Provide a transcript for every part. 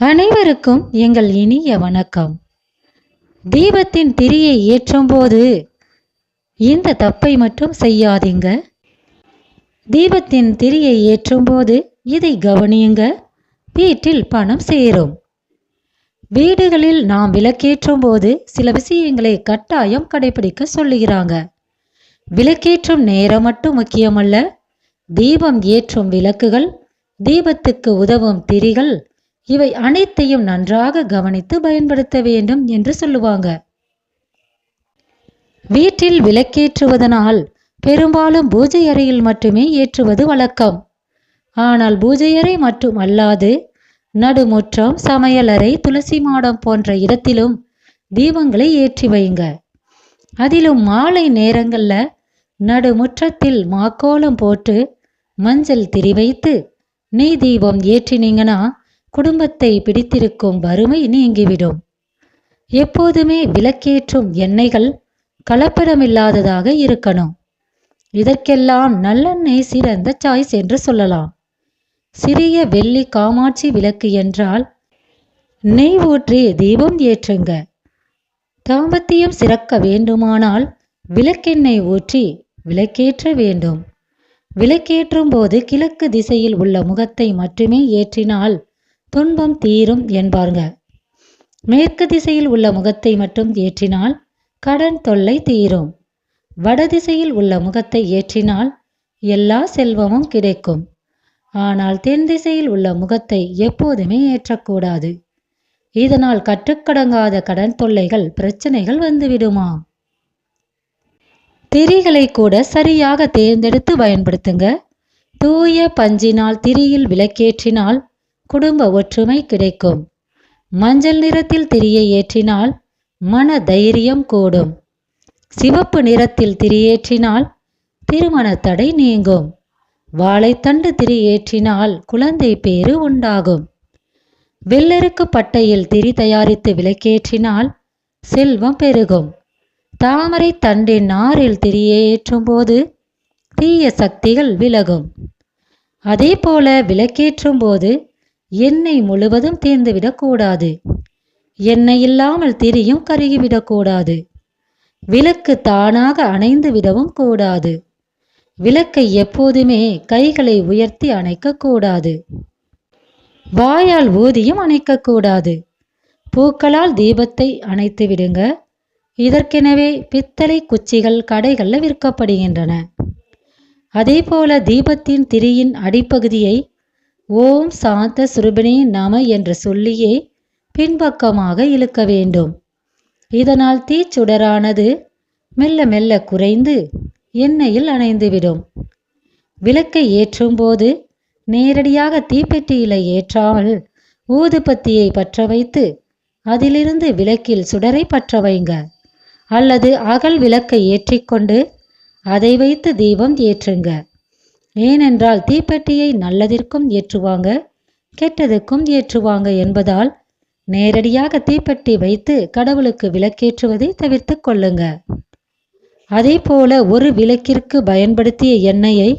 அனைவருக்கும் எங்கள் இனிய வணக்கம். தீபத்தின் திரியை ஏற்றும்போது இந்த தப்பை மட்டும் செய்யாதீங்க. தீபத்தின் திரியை ஏற்றும்போது இதை கவனியுங்க. வீட்டில் பணம் சேரும். வீடுகளில் நாம் விளக்கேற்றும் போது சில விஷயங்களை கட்டாயம் கடைபிடிக்க சொல்லுகிறாங்க. விளக்கேற்றும் நேரம் மட்டும் முக்கியமல்ல. தீபம் ஏற்றும் விளக்குகள் தீபத்துக்கு உதவும் திரிகள் இவை அனைத்தையும் நன்றாக கவனித்து பயன்படுத்த வேண்டும் என்று சொல்லுவாங்க. வீட்டில் விளக்கேற்றுவதனால் பெரும்பாலும் பூஜை அறையில் மட்டுமே ஏற்றுவது வழக்கம். ஆனால் பூஜை அறை மட்டும் அல்லாது நடுமுற்றம் சமையலறை துளசி மாடம் போன்ற இடத்திலும் தீபங்களை ஏற்றி வைங்க. அதிலும் மாலை நேரங்களில் நடுமுற்றத்தில் மாக்கோலம் போட்டு மஞ்சள் திரி வைத்து நெய் தீபம் ஏற்றினீங்கன்னா குடும்பத்தை பிடித்திருக்கும் வறுமை நீங்கிவிடும் எப்போதுமே விளக்கேற்றும் எண்ணெய்கள் கலப்படமில்லாததாக இருக்கணும். இதற்கெல்லாம் நல்லெண்ணெய் சிறந்த சாய்ஸ் என்று சொல்லலாம். சிறிய வெள்ளி காமாட்சி விளக்கு என்றால் நெய் ஊற்றி தீபம் ஏற்றுங்க. தாம்பத்தியம் சிறக்க வேண்டுமானால் விளக்கெண்ணெய் ஊற்றி விளக்கேற்ற வேண்டும். விளக்கேற்றும் போது கிழக்கு திசையில் உள்ள முகத்தை மட்டுமே ஏற்றினால் துன்பம் தீரும் என்பாருங்க. மேற்கு திசையில் உள்ள முகத்தை மட்டும் ஏற்றினால் கடன் தொல்லை தீரும். வடதிசையில் உள்ள முகத்தை ஏற்றினால் எல்லா செல்வமும் கிடைக்கும். ஆனால் தென் திசையில் உள்ள முகத்தை எப்போதுமே ஏற்றக்கூடாது. இதனால் கட்டுக்கடங்காத கடன் தொல்லைகள் பிரச்சனைகள் வந்துவிடுமாம். திரிகளை கூட சரியாக தேர்ந்தெடுத்து பயன்படுத்துங்க. தூய பஞ்சினால் திரியில் விளக்கேற்றினால் குடும்ப ஒற்றுமை கிடைக்கும். மஞ்சள் நிறத்தில் திரியை ஏற்றினால் மன தைரியம் கூடும். சிவப்பு நிறத்தில் திரியேற்றினால் திருமண தடை நீங்கும். வாழைத்தண்டு திரி ஏற்றினால் குழந்தை பேறு உண்டாகும். வெள்ளருக்கு பட்டையில் திரி தயாரித்து விளக்கேற்றினால் செல்வம் பெருகும். தாமரை தண்டின் நாரில் திரியேற்றும் போது தீய சக்திகள் விலகும். அதே போல விளக்கேற்றும் போது எண்ணெய் முழுவதும் தீர்ந்துவிடக்கூடாது. எண்ணெய் இல்லாமல் திரியும் கருகிவிடக்கூடாது. விளக்கு தானாக அணைந்து விடவும் கூடாது. விளக்கை எப்போதுமே கைகளை உயர்த்தி அணைக்கக்கூடாது. வாயால் ஊதியும் அணைக்கக்கூடாது. பூக்களால் தீபத்தை அணைத்து விடுங்க. இதற்கெனவே பித்தளை குச்சிகள் கடைகளில் விற்கப்படுகின்றன. அதே போல தீபத்தின் திரியின் அடிப்பகுதியை ஓம் சாந்த சுரபினே நம என்று சொல்லியே பின்பக்கமாக இழுக்க வேண்டும். இதனால் தீச்சுடரானது மெல்ல மெல்ல குறைந்து எண்ணெயில் அணைந்துவிடும். விளக்கை ஏற்றும்போது நேரடியாக தீப்பெட்டியில ஏற்றாமல் ஊதுபத்தியை பற்ற வைத்து அதிலிருந்து விளக்கில் சுடரை பற்ற வைங்க அல்லது அகல் விளக்கை ஏற்றிக்கொண்டு அதை வைத்து தீபம் ஏற்றுங்க. ஏனென்றால் தீப்பெட்டியை நல்லதிற்கும் ஏற்றுவாங்க கெட்டதுக்கும் ஏற்றுவாங்க என்பதால் நேரடியாக தீப்பெட்டி வைத்து கடவுளுக்கு விளக்கேற்றுவதை தவிர்த்து கொள்ளுங்க. அதே போல ஒரு விளக்கிற்கு பயன்படுத்திய எண்ணெயை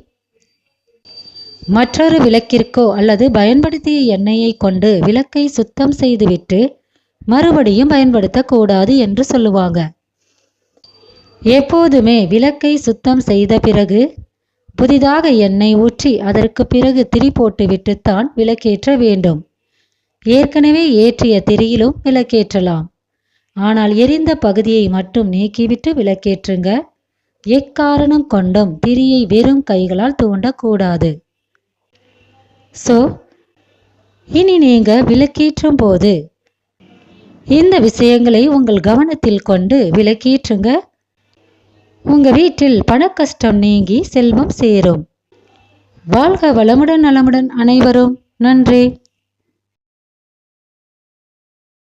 மற்றொரு விளக்கிற்கோ அல்லது பயன்படுத்திய எண்ணெயை கொண்டு விளக்கை சுத்தம் செய்துவிட்டு மறுபடியும் பயன்படுத்தக்கூடாது என்று சொல்லுவாங்க. எப்போதுமே விளக்கை சுத்தம் செய்த பிறகு புதிதாக எண்ணெய் ஊற்றி அதற்கு பிறகு திரி போட்டுவிட்டுத்தான் விளக்கேற்ற வேண்டும். ஏற்கனவே ஏற்றிய திரியிலும் விளக்கேற்றலாம். ஆனால் எரிந்த பகுதியை மட்டும் நீக்கிவிட்டு விளக்கேற்றுங்க. எக்காரணம் கொண்டும் திரியை வெறும் கைகளால் தூண்டக்கூடாது. ஸோ இனி நீங்க விளக்கேற்றும் போது இந்த விஷயங்களை உங்கள் கவனத்தில் கொண்டு விளக்கேற்றுங்க. உங்கள் வீட்டில் பணக்கஷ்டம் நீங்கி செல்வம் சேரும். வாழ்க வளமுடன் நலமுடன் அனைவரும். நன்றி.